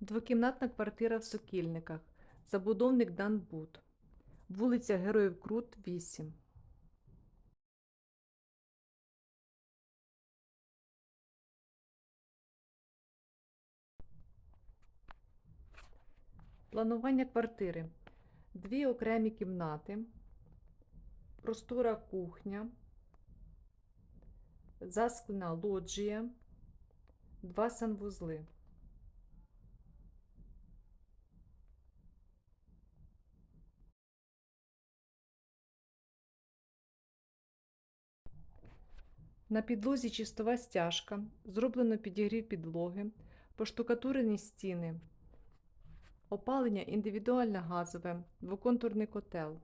Двокімнатна квартира в Сокільниках. Забудовник Данбуд. Вулиця Героїв Крут, 8. Планування квартири. Дві окремі кімнати, простора кухня, засклена лоджія, два санвузли. На підлозі чистова стяжка, зроблено підігрів підлоги, поштукатурені стіни, опалення індивідуальне газове, двоконтурний котел.